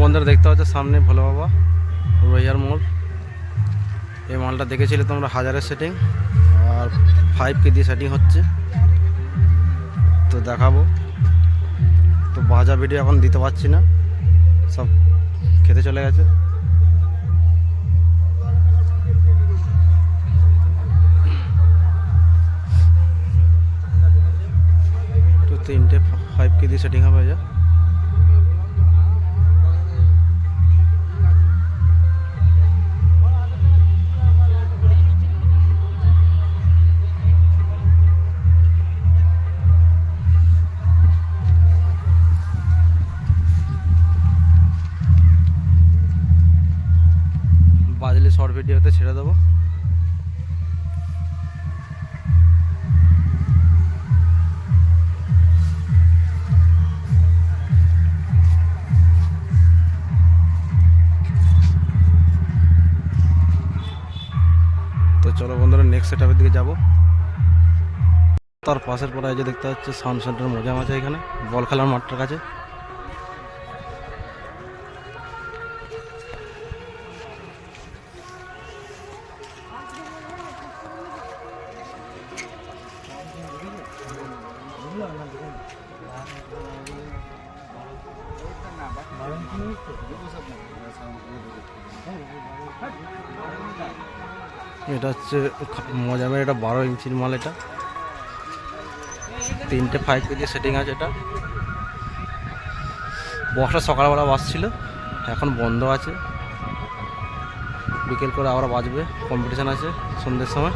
বন্ধুরা দেখতে পাচ্ছ সামনে ভোলে বাবা রোহিয়ার মোড়। এই মালটা দেখেছিলে তোমরা, হাজারের সেটিং আর ফাইভ কে দিয়ে সেটিং হচ্ছে। তো দেখাবো। তো বাজা ভিডিও এখন দিতে পারছি না। সব খেতে চলে গেছে। তো তিনটে ফাইভ কে সেটিং হবে যা। শর্ট ভিডিওতে ছেড়ে দেবো। তো চলো বন্ধুরা নেক্সট সেটআপের দিকে যাব। তার পাশের পরে যে দেখতে পাচ্ছি, সাউন্ড সেন্টার মজা মাঝে এখানে। বল খেলার মাঠটার কাছে। এটা হচ্ছে মজা মেরে এটা বারো ইঞ্চির মাল এটা। তিনটে ফাইভ কেজি সেটিং আছে এটা। বক্সটা সকালবেলা বাজছিল এখন বন্ধ আছে। বিকেল করে আবার বাজবে কম্পিটিশান আছে সন্ধ্যের সময়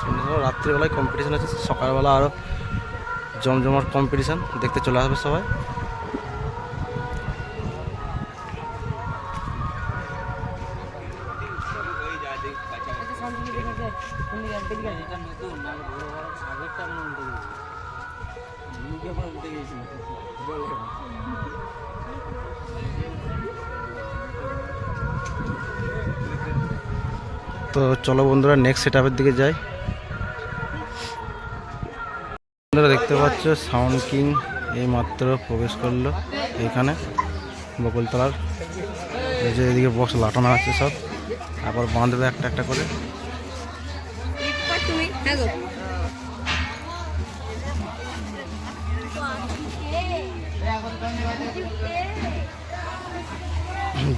সন্ধ্যের সময় রাত্রিবেলায় কম্পিটিশান আছে সকালবেলা আরও জমজমাট কম্পিটিশান দেখতে চলে আসবে সবাই। তো চলো বন্ধুরা নেক্সট সেটআপের দিকে যাই। বন্ধুরা দেখতে পাচ্ছ সাউন্ড কিং এই মাত্র প্রবেশ করল এখানে বকুলতলার। এই যে এদিকে বক্স লাটানো আছে সব। আবার বাঁধবে একটা একটা করে।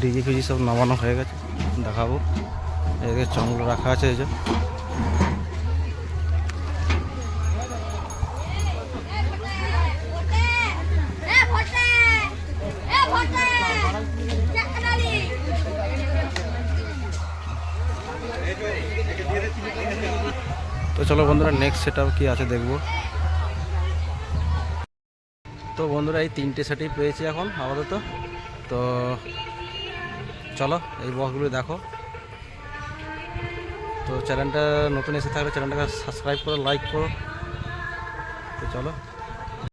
ডিজি ফিজি সব নামানো হয়ে গেছে, দেখাবো। এদিকে চংগুলো রাখা আছে, এই যে। তো চলো বন্ধুরা নেক্সট সেট কি আছে দেখব। তো বন্ধুরা, এই তিনটে সেটই পেয়েছি এখন আপাতত। তো চলো, এই বক্সগুলো দেখো। তো চ্যানেলটা নতুন এসে থাকলে চ্যানেলটাকে সাবস্ক্রাইব করো লাইক করো। তো চলো।